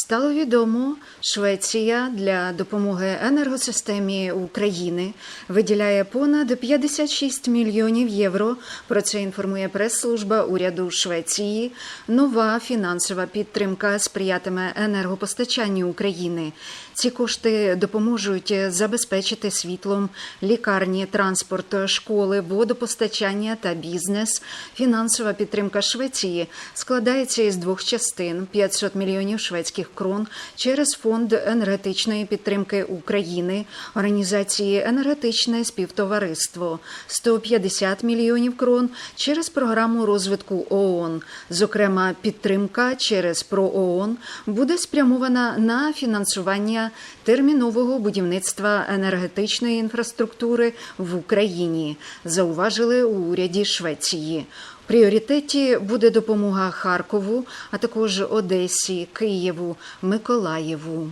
Стало відомо, Швеція для допомоги енергосистемі України виділяє понад 56 мільйонів євро. Про це інформує прес-служба уряду Швеції. Нова фінансова підтримка сприятиме енергопостачанню України. Ці кошти допоможуть забезпечити світлом лікарні, транспорт, школи, водопостачання та бізнес. Фінансова підтримка Швеції складається із двох частин: 500 мільйонів шведських крон через фонд енергетичної підтримки України, організації енергетичне співтовариство, 150 мільйонів крон через програму розвитку ООН. Зокрема, підтримка через ПроООН буде спрямована на фінансування термінового будівництва енергетичної інфраструктури в Україні, зауважили у уряді Швеції. Пріоритеті буде допомога Харкову, а також Одесі, Києву, Миколаєву.